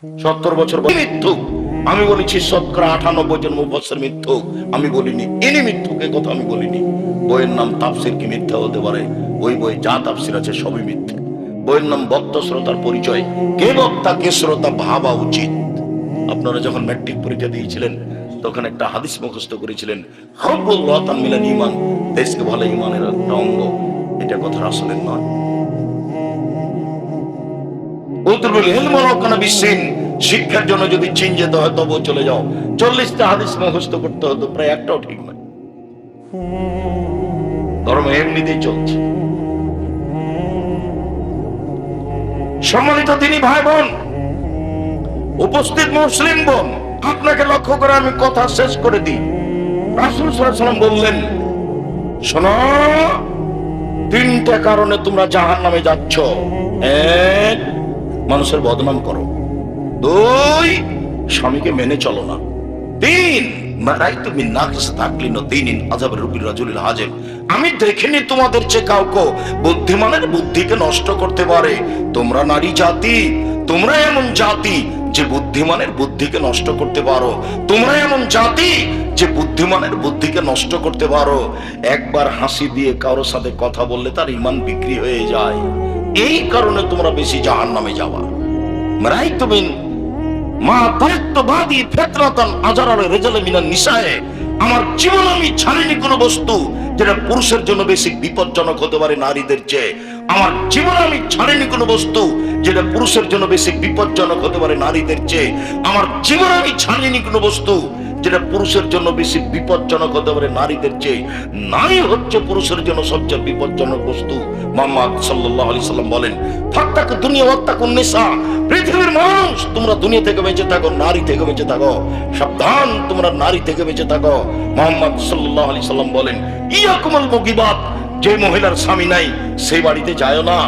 সত্তর বছর মৃত্যু আমি বলেছি শতকরা আটানব্বই জন মুফসের মৃত্যু আমি বলিনি। ইনি মৃত্যুকে কথা আমি বলিনি। বইয়ের নাম তাফসির কি মিথ্যা হতে পারে? ওই বই যা তাফসির আছে সবই মিথ্যে। বইয়ের নাম বক্তা শ্রোতার পরিচয়। কে বক্তা, কে শ্রোতা, ভাবা উচিত। আপনারা যখন ম্যাট্রিক পরীক্ষা দিয়েছিলেন, তখন একটা হাদিস মুখস্থ করেছিলেন, হব্বুল রতান মিলান ইমান দেশকে ভালো ইমানের একটা অঙ্গ। এটা কথা আসলে নয়। শিক্ষার জন্য যদি চীন যেতে হয়, তবুও চলে যাও। চল্লিশটা হাদিস মুখস্থ করতে হতো, প্রায় একটাও ঠিক নয়। ধর্ম এমনিতেই চলছে। সম্মানিত তিনি ভাই বোন উপস্থিত মুসলিম বোন, আপনাকে লক্ষ্য করে আমি কথা শেষ করে দিই। রাসুল বললেন, শোনো, তিনটা কারণে তোমরা জাহান নামে যাচ্ছ। এক মানুষের বদনাম করো। দুই, স্বামীকে মেনে চলো না। তিন আমি দেখিনি তোমাদের চেয়ে কাউকে বুদ্ধিমানের বুদ্ধিকে নষ্ট করতে পারে। তোমরা নারী জাতি, তোমরা এমন জাতি যে বুদ্ধিমানের বুদ্ধিকে নষ্ট করতে পারো। তোমরা এমন জাতি যে বুদ্ধিমানের বুদ্ধিকে নষ্ট করতে পারো। একবার হাসি দিয়ে কারোর সাথে কথা বললে তার ইমান বিক্রি হয়ে যায়। এই কারণে তোমরা বেশি জাহান নামে যাওয়া মা রেজালে আমার জীবন আমি ছাড়িনি কোনো বস্তু যেটা পুরুষের জন্য বেশি বিপজ্জনক হতে পারে নারীদের চেয়ে। আমার জীবন আমি ছাড়িনি কোনো বস্তু যেটা পুরুষের জন্য বেশি বিপজ্জনক হতে পারে নারীদের চেয়ে। আমার জীবন আমি ছাড়িনি কোনো বস্তু যেটা পুরুষের জন্য বেশি বিপজ্জনক হতে পারে নারীদের চেয়ে। নারী হচ্ছে পুরুষের জন্য সবচেয়ে বিপজ্জনক বস্তু। মোহাম্মদ সাল্লাল্লাহু আলাইহি সাল্লাম বলেন ফাত্তাক দুনিয়া ওয়াত্তাকুন নিসা পৃথিবীর মানুষ, তোমরা দুনিয়া থেকে বেঁচে থাকো, নারী থেকে বেঁচে থাকো। সাবধান, তোমরা নারী থেকে বেঁচে থাকো। মোহাম্মদ সাল্লাল্লাহু আলাইহি সাল্লাম বলেন, ইয়াকুমুল মুগিবাত, যে মহিলার স্বামী নাই সেই বাড়িতে যায় না।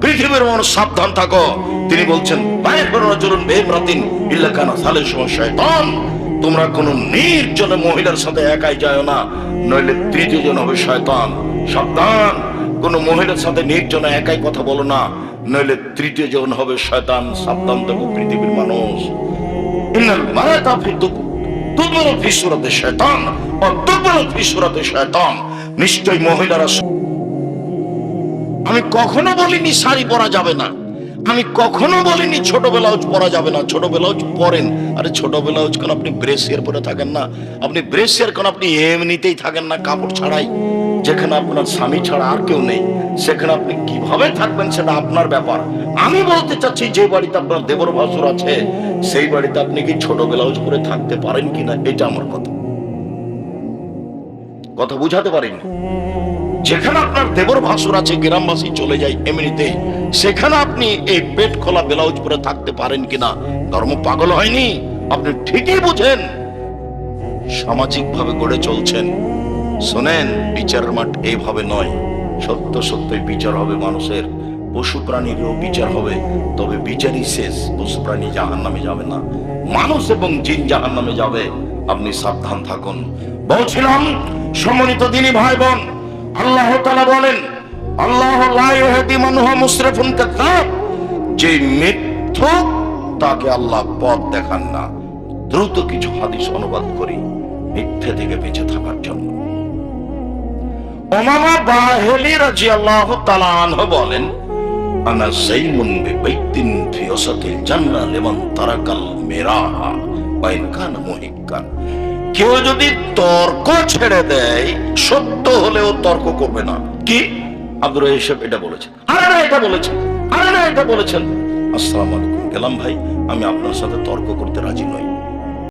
পৃথিবীর মানুষ, সাবধান থাকো। তিনি বলছেন, বাইরে বেরোনো চলুন বেহরাতিন ইল্লা কানা সালে শয়তান। তোমরা কোন নির্জনে মহিলার সাথে একাই যায় না, নইলে তৃতীয় জন হবে শয়তান। সাবধান, কোন মহিলার সাথে নির্জনে একাই কথা বলো না, নইলে তৃতীয় জন হবে শয়তান। সাবধান থাকো পৃথিবীর মানুষ। আমি কখনো বলিনি শাড়ি পরা যাবে না। আমি কখনো বলিনি ছোট ব্লাউজ পরা যাবে না, ছোট ব্লাউজ পরেন। আরে ছোট ব্লাউজ কেন আপনি ব্রেসিয়ার পরে থাকেন না? আপনি ব্রেসিয়ার কেন আপনি এমনিতেই থাকেন না কাপড় ছাড়াই? যেখানে আপনার স্বামী ছাড়া আর কেউ নেই, সেখানে আপনি কীভাবে থাকবেন সেটা আপনার ব্যাপার। আমি বলতে চাচ্ছি, যে বাড়িতে আপনার দেবর ভাসুর আছে, সেই বাড়িতে আপনি কি ছোট ব্লাউজ পরে থাকতে পারেন কিনা, এটা আমার কথা। কথা বুঝাতে পারিনি। যেখানে আপনার দেবর ভাসুর আছে, গ্রামবাসী চলে যায় এমনিতে, সেখানে আপনি এই পেট খোলা ব্লাউজ পরে থাকতে পারেন কিনা? ধর্ম পাগল হয়নি? আপনি ঠিকই বুঝেন। সামাজিক ভাবে গড়ে চলছেন। শোনেন, বিচারের মাঠ এইভাবে নয়। সত্য সত্যই বিচার হবে মানুষের। পশু প্রাণীরও বিচার হবে। তবে বিচারই শেষ। পশু প্রাণী জাহান নামে যাবে না। মানুষ এবং জিন জাহান নামে যাবে। আপনি সাবধান থাকুন। বলছিলাম, সম্মানিত দিনী ভাই বোন আল্লাহ তাআলা বলেন, আল্লাহ লা ইহদি মান হুয়া মুসরিফুন কাযাব যে মিথ্যুক তাকে আল্লাহ পথ দেখান না। দ্রুত কিছু হাদিস অনুবাদ করি, মিথ্যে থেকে বেঁচে থাকার জন্য। ওমামা বাহেলি রাদিয়াল্লাহু তাআলা আনহু বলেন, আনা সাইমুন বিবাইতিন ফি ওসাতিল জান্নাহ লিমান তারাকাল মিরাহা। মহিকান কেউ যদি তর্ক ছেড়ে দেয়, সত্য হলেও তর্ক করবে না। কি? আব্দুর হিসেবে এটা বলেছেন। আরে না, এটা বলেছেন। আরে না, এটা বলেছেন। আসসালাম আলাইকুম। গেলাম ভাই, আমি আপনার সাথে তর্ক করতে রাজি নই।